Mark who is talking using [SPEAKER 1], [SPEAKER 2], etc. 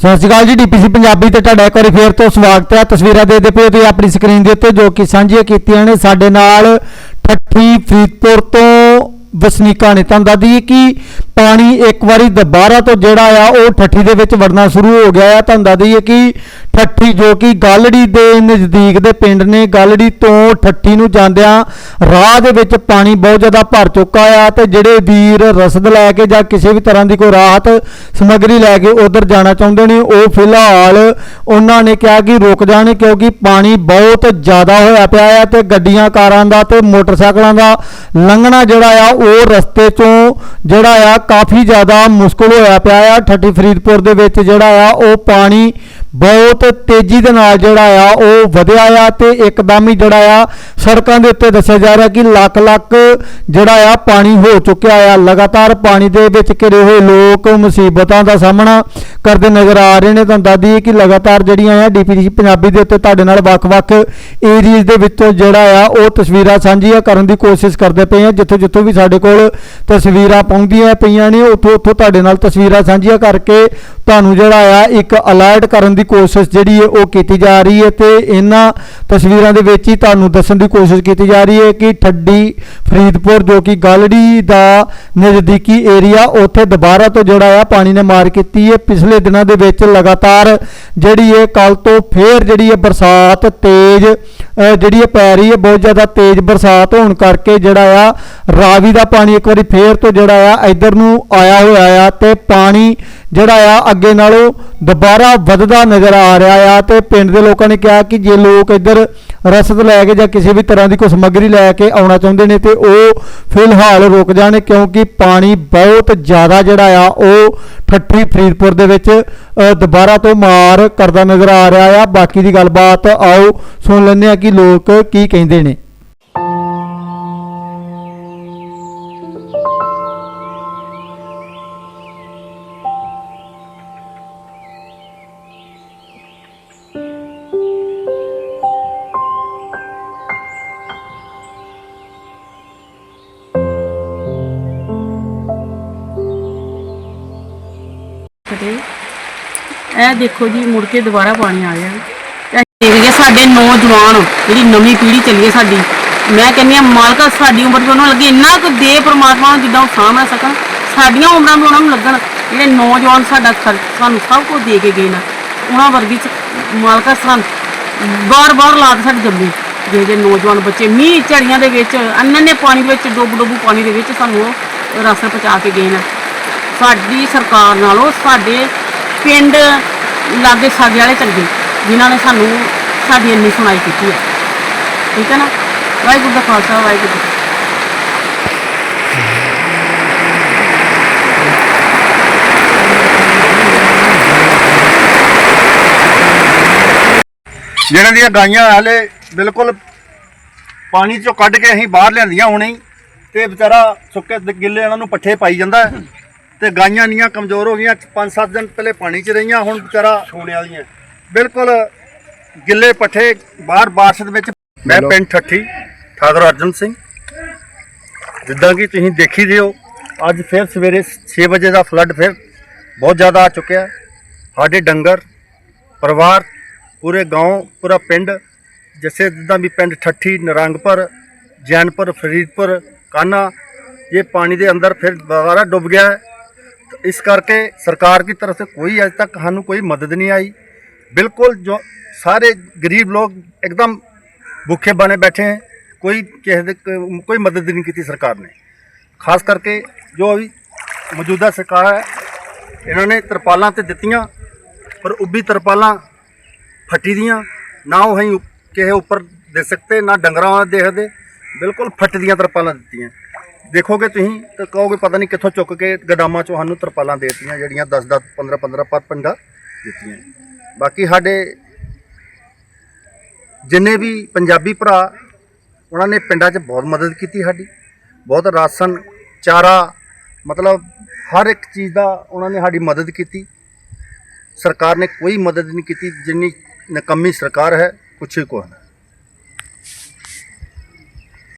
[SPEAKER 1] ਸਤਿ ਸ਼੍ਰੀ ਅਕਾਲ ਜੀ, ਡੀਪੀਸੀ ਪੰਜਾਬੀ ਤੇ ਤੁਹਾਡਾ ਇੱਕ ਵਾਰੀ ਫੇਰ ਤੋਂ ਸਵਾਗਤ ਹੈ। ਤਸਵੀਰਾਂ ਦੇ ਦੇ ਪਏ ਤੁਸੀਂ ਆਪਣੀ ਸਕਰੀਨ ਦੇ ਉੱਤੇ, ਜੋ ਕਿ ਸਾਂਝੀਆਂ ਕੀਤੀਆਂ ਨੇ ਸਾਡੇ ਨਾਲ ਠੱਠੀ ਫਰੀਦਪੁਰ ਤੋਂ ਵਸਨੀਕਾਂ ਨੇ। ਤੁਹਾਨੂੰ ਦੱਸਦੀ ਕਿ ਪਾਣੀ ਇੱਕ ਵਾਰੀ ਦੁਬਾਰਾ ਤੋਂ ਜਿਹੜਾ ਆ ਉਹ ਠੱਠੀ ਦੇ ਵਿੱਚ ਵੜਨਾ ਸ਼ੁਰੂ ਹੋ ਗਿਆ ਆ। ਤੁਹਾਨੂੰ ਦੱਸ ਦਈਏ ਕਿ ਠੱਠੀ ਜੋ ਕਿ ਗਾਲੜੀ ਦੇ ਨਜ਼ਦੀਕ ਦੇ ਪਿੰਡ ਨੇ, ਗਾਲੜੀ ਤੋਂ ਠੱਠੀ ਨੂੰ ਜਾਂਦਿਆਂ ਰਾਹ ਦੇ ਵਿੱਚ ਪਾਣੀ ਬਹੁਤ ਜ਼ਿਆਦਾ ਭਰ ਚੁੱਕਾ ਆ ਤੇ ਜਿਹੜੇ ਵੀਰ ਰਸਦ ਲੈ ਕੇ ਜਾਂ ਕਿਸੇ ਵੀ ਤਰ੍ਹਾਂ ਦੀ ਕੋਈ ਰਾਹਤ ਸਮੱਗਰੀ ਲੈ ਕੇ ਉਧਰ ਜਾਣਾ ਚਾਹੁੰਦੇ ਨੇ, ਉਹ ਫਿਲਹਾਲ ਉਹਨਾਂ ਨੇ ਕਿਹਾ ਕਿ ਰੁਕ ਜਾਣ ਕਿਉਂਕਿ ਪਾਣੀ ਬਹੁਤ ਜ਼ਿਆਦਾ ਹੋਇਆ ਪਿਆ ਆ ਤੇ ਗੱਡੀਆਂ, ਕਾਰਾਂ ਦਾ ਤੇ ਮੋਟਰਸਾਈਕਲਾਂ ਦਾ ਲੰਘਣਾ ਜਿਹੜਾ ਆ, ਉਹ ਰਸਤੇ ਚੋਂ ਜਿਹੜਾ ਆ ਕਾਫੀ ਜ਼ਿਆਦਾ ਮੁਸ਼ਕਲ ਹੋਇਆ ਪਿਆ ਆ। ਠੱਠੀ ਫਰੀਦਪੁਰ ਦੇ ਵਿੱਚ ਜਿਹੜਾ ਆ ਉਹ ਪਾਣੀ ਬਹੁਤ ਤੇਜ਼ੀ ਦੇ ਨਾਲ ਜਿਹੜਾ ਆ, ਉਹ ਵਧਿਆ ਆ ਤੇ ਇੱਕਦਮ ਹੀ ਜਿਹੜਾ ਆ, ਸੜਕਾਂ ਦੇ ਉੱਤੇ ਦੱਸਿਆ ਜਾ ਰਿਹਾ ਕਿ ਲੱਖ ਲੱਖ ਜਿਹੜਾ ਆ ਪਾਣੀ ਹੋ ਚੁੱਕਿਆ ਆ। ਲਗਾਤਾਰ ਪਾਣੀ ਦੇ ਵਿੱਚ ਘਿਰੇ ਹੋਏ ਲੋਕ ਮੁਸੀਬਤਾਂ ਦਾ ਸਾਹਮਣਾ ਕਰਦੇ ਨਜ਼ਰ ਆ ਰਹੇ ਨੇ। ਤੁਹਾਨੂੰ ਦੱਸ ਕਿ ਲਗਾਤਾਰ ਜਿਹੜੀਆਂ ਆ, ਡੀਪੀਸੀ ਪੰਜਾਬੀ ਦੇ ਉੱਤੇ ਤੁਹਾਡੇ ਨਾਲ ਵੱਖ-ਵੱਖ ਏਰੀਆਜ਼ ਦੇ ਵਿੱਚੋਂ ਜਿਹੜਾ ਆ, ਉਹ ਤਸਵੀਰਾਂ ਸਾਂਝੀਆਂ ਕਰਨ ਦੀ ਕੋਸ਼ਿਸ਼ ਕਰਦੇ ਪਏ ਆ। ਜਿੱਥੋਂ ਜਿੱਥੋਂ ਵੀ ਸਾਡੇ ਕੋਲ ਤਸਵੀਰਾਂ ਪਹੁੰਚਦੀਆਂ ਪਈਆਂ ਨੇ ਉੱਥੋਂ ਉੱਥੋਂ ਤੁਹਾਡੇ ਨਾਲ ਤਸਵੀਰਾਂ ਸਾਂਝੀਆਂ ਕਰਕੇ ਤੁਹਾਨੂੰ ਜਿਹੜਾ ਆ, ਇੱਕ ਅਲਰਟ ਕਰਨ ਦੀ ਕੋਸ਼ਿਸ਼ ਜਿਹੜੀ ਹੈ ਉਹ ਕੀਤੀ ਜਾ ਰਹੀ ਹੈ ਤੇ ਇਹਨਾਂ ਤਸਵੀਰਾਂ ਦੇ ਵਿੱਚ ਹੀ ਤੁਹਾਨੂੰ ਦੱਸਣ ਦੀ ਕੋਸ਼ਿਸ਼ ਕੀਤੀ ਜਾ ਰਹੀ ਹੈ ਕਿ ਠੱਡੀ ਫਰੀਦਪੁਰ ਜੋ ਕਿ ਗਲੜੀ ਦਾ ਨਜ਼ਦੀਕੀ ਏਰੀਆ ਉੱਥੇ ਦੁਬਾਰਾ ਤੋਂ ਜਿਹੜਾ ਆ ਪਾਣੀ ਨੇ ਮਾਰ ਕੀਤੀ ਹੈ। ਪਿਛਲੇ ਦਿਨਾਂ ਦੇ ਵਿੱਚ ਲਗਾਤਾਰ ਜਿਹੜੀ ਹੈ ਕੱਲ ਤੋਂ ਫੇਰ ਜਿਹੜੀ ਹੈ ਬਰਸਾਤ ਤੇਜ਼ ਜਿਹੜੀ ਹੈ ਪੈ ਰਹੀ ਹੈ, ਬਹੁਤ ਜ਼ਿਆਦਾ ਤੇਜ਼ ਬਰਸਾਤ ਹੋਣ ਕਰਕੇ ਜਿਹੜਾ ਆ ਰਾਵੀ ਦਾ ਪਾਣੀ ਇੱਕ ਵਾਰੀ ਫੇਰ ਤੋਂ ਜਿਹੜਾ ਆ ਇੱਧਰ ਨੂੰ ਆਇਆ ਹੋਇਆ ਆ ਤੇ ਪਾਣੀ ਜਿਹੜਾ ਆ ਅੱਗੇ ਨਾਲੋਂ ਦੁਬਾਰਾ ਵੱਧਦਾ ਨਜ਼ਰ ਆ ਰਿਹਾ ਆ ਤੇ ਪਿੰਡ ਦੇ ਲੋਕਾਂ ਨੇ ਕਿਹਾ ਕਿ ਜੇ ਲੋਕ ਇੱਧਰ ਰਸਦ ਲੈ ਕੇ ਜਾਂ ਕਿਸੇ ਵੀ ਤਰ੍ਹਾਂ ਦੀ ਕੋਈ ਸਮੱਗਰੀ ਲੈ ਕੇ ਆਉਣਾ ਚਾਹੁੰਦੇ ਨੇ ਤੇ ਉਹ ਫਿਲਹਾਲ ਰੁਕ ਜਾਣ ਕਿਉਂਕਿ ਪਾਣੀ ਬਹੁਤ ਜ਼ਿਆਦਾ ਜਿਹੜਾ ਆ ਉਹ ਠੱਠੀ ਫਰੀਦਪੁਰ ਦੇ ਵਿੱਚ ਦੁਬਾਰਾ ਤੋਂ ਮਾਰ ਕਰਦਾ ਨਜ਼ਰ ਆ ਰਿਹਾ ਆ। ਬਾਕੀ ਦੀ ਗੱਲਬਾਤ ਆਓ, ਸੁਣ ਲੈਂਦੇ ਆ ਕਿ ਲੋਕ ਕੀ ਕਹਿੰਦੇ ਨੇ।
[SPEAKER 2] ਫਤਿਹ ਇਹ ਦੇਖੋ ਜੀ, ਮੁੜ ਕੇ ਦੁਬਾਰਾ ਪਾਣੀ ਆ ਗਿਆ। ਇਹ ਦੇਖ ਸਾਡੇ ਨੌਜਵਾਨ, ਜਿਹੜੀ ਨਵੀਂ ਪੀੜ੍ਹੀ ਚੱਲੀ ਹੈ ਸਾਡੀ। ਮੈਂ ਕਹਿੰਦੀ ਆ ਮਾਲਕਾ ਸਾਡੀ ਉਮਰ 'ਚ ਉਹਨਾਂ ਲੱਗੇ, ਇੰਨਾ ਕੁ ਦੇ ਪ੍ਰਮਾਤਮਾ ਨੂੰ ਜਿੱਦਾਂ ਉਹ ਸਾਂਭ ਸਕਣ, ਸਾਡੀਆਂ ਉਮਰਾਂ ਵੀ ਉਹਨਾਂ ਨੂੰ ਲੱਗਣ। ਜਿਹੜੇ ਨੌਜਵਾਨ ਸਾਡਾ ਸਾਨੂੰ ਸਭ ਕੁਝ ਦੇ ਕੇ ਗਏ ਨਾ। ਉਹਨਾਂ ਵਰਗੀ ਚ- ਮਾਲਕਾ ਸਾਨੂੰ ਬਾਰ-ਬਾਰ ਲਾਤ ਸਾਡੀ ਜੰਮੀ। ਜਿਹੜੇ ਜਿਹੜੇ ਨੌਜਵਾਨ ਬੱਚੇ, ਮੀਂਹ ਝੜੀਆਂ ਦੇ ਵਿੱਚ ਅੰਨਨੇ ਪਾਣੀ ਵਿੱਚ ਡੁੱਬ ਡੁੱਬ ਪਾਣੀ ਦੇ ਵਿੱਚ ਸਾਨੂੰ ਉਹ ਰਸਤੇ ਪਹੁੰਚਾ ਕੇ ਗਏ ਨੇ। ਸਾਡੀ ਸਰਕਾਰ ਨਾਲੋਂ ਸਾਡੇ ਪਿੰਡ ਲਾਗੇ ਸਾਗੇ ਵਾਲੇ ਚੰਗੇ ਜਿਨ੍ਹਾਂ ਨੇ ਸਾਨੂੰ ਸਾਡੀ ਇੰਨੀ ਸੁਣਾਈ ਕੀਤੀ ਹੈ। ਠੀਕ ਹੈ ਨਾ? ਵਾਹਿਗੁਰੂ ਦਾ ਖਾਲਸਾ, ਵਾਹਿਗੁਰੂ ਜੀ ਕੀ
[SPEAKER 3] ਜਿਹਨਾਂ ਦੀਆਂ ਗਾਈਆਂ ਹਲੇ ਬਿਲਕੁਲ ਪਾਣੀ ਚੋਂ ਕੱਢ ਕੇ ਅਸੀਂ ਬਾਹਰ ਲਿਆਂਦੀਆਂ ਹੁਣੇ ਤੇ ਵਿਚਾਰਾ ਸੁੱਕੇ ਗਿੱਲੇ ਇਹਨਾਂ ਨੂੰ ਪੱਠੇ ਪਾਈ ਜਾਂਦਾ ਤੇ ਗਾਈਆਂ ਨੀਆਂ ਕਮਜ਼ੋਰ ਹੋ ਗਈਆਂ 5-7 ਦਿਨ ਪਹਿਲੇ ਪਾਣੀ 'ਚ ਰਹੀਆਂ ਹੁਣ ਵਿਚਾਰਾ ਛੋਣੇ ਵਾਲੀਆਂ ਬਿਲਕੁਲ ਗਿੱਲੇ ਪੱਠੇ ਬਾਹਰ ਬਾਰਿਸ਼ ਦੇ ਵਿੱਚ ਮੈਂ ਪਿੰਡ ਠੱਠੀ ਠਾਕੁਰ ਅਰਜਨ ਸਿੰਘ ਜਿੱਦਾਂ ਕਿ ਤੁਸੀਂ ਦੇਖੀ ਦਿਓ ਅੱਜ ਫਿਰ ਸਵੇਰੇ 6 ਵਜੇ ਦਾ ਫਲੱਡ ਫਿਰ ਬਹੁਤ ਜ਼ਿਆਦਾ ਆ ਚੁੱਕਿਆ ਸਾਡੇ ਡੰਗਰ ਪਰਿਵਾਰ ਪੂਰੇ گاؤں ਪੂਰਾ ਪਿੰਡ ਜਿਵੇਂ ਜਿੱਦਾਂ ਵੀ ਪਿੰਡ ਠੱਠੀ ਨਰੰਗਪੁਰ ਜੈਨਪੁਰ ਫਰੀਦਪੁਰ ਕਾਨਾ ਇਹ ਪਾਣੀ ਦੇ ਅੰਦਰ ਫਿਰ ਦੁਬਾਰਾ ਡੁੱਬ ਗਿਆ ਹੈ तो इस करके सरकार की तरफ से कोई आज तक ਸਾਨੂੰ ਕੋਈ ਮਦਦ ਨਹੀਂ ਆਈ ਬਿਲਕੁਲ ਜੋ ਸਾਰੇ ਗਰੀਬ ਲੋਕ एकदम ਭੁੱਖੇ ਬਣੇ ਬੈਠੇ हैं ਕੋਈ ਕਿਸੇ ਦੇ ਕ- ਕੋਈ ਮਦਦ ਨਹੀਂ ਕੀਤੀ ਸਰਕਾਰ ਨੇ ਖਾਸ ਕਰਕੇ ਜੋ ਅਭੀ ਮੌਜੂਦਾ ਸਰਕਾਰ ਹੈ ਇਹਨਾਂ ਨੇ ਤਰਪਾਲਾਂ ਤੇ ਦਿੱਤੀਆਂ ਪਰ ਉੱਭੀ ਤਰਪਾਲਾਂ ਫੱਟੀ ਦੀਆਂ ਨਾ ਉਹ ਅਸੀਂ ਕਿਸੇ ਉੱਪਰ ਦੇ ਸਕਤੇ ਨਾ ਡੰਗਰਾਂ ਵਾਲੇ ਦੇਖਦੇ ਬਿਲਕੁਲ ਫੱਟ ਦੀਆਂ ਤਰਪਾਲਾਂ ਦਿੱਤੀਆਂ ਦੇਖੋਗੇ ਤੁਸੀਂ ਤਾਂ ਕਹੋਗੇ ਪਤਾ ਨਹੀਂ ਕਿੱਥੋਂ ਚੁੱਕ ਕੇ ਗਦਾਮਾਂ ਚੋਂ ਸਾਨੂੰ ਤਰਪਾਲਾਂ ਦੇਤੀਆਂ, ਜਿਹੜੀਆਂ 10 10 15 15 ਪਰ ਪਿੰਡਾ ਦਿੱਤੀਆਂ। ਬਾਕੀ ਸਾਡੇ ਜਿੰਨੇ ਵੀ ਪੰਜਾਬੀ ਭਰਾ, ਉਹਨਾਂ ਨੇ ਪਿੰਡਾਂ 'ਚ ਬਹੁਤ ਮਦਦ ਕੀਤੀ ਸਾਡੀ। ਬਹੁਤ ਰਾਸ਼ਨ, ਚਾਰਾ, ਮਤਲਬ ਹਰ ਇੱਕ ਚੀਜ਼ ਦਾ ਉਹਨਾਂ ਨੇ ਸਾਡੀ ਮਦਦ ਕੀਤੀ। ਸਰਕਾਰ ਨੇ ਕੋਈ ਮਦਦ ਨਹੀਂ ਕੀਤੀ, ਜਿੰਨੀ ਨਕੰਮੀ ਸਰਕਾਰ ਹੈ, ਪੁੱਛੇ ਕੋ ਹੈ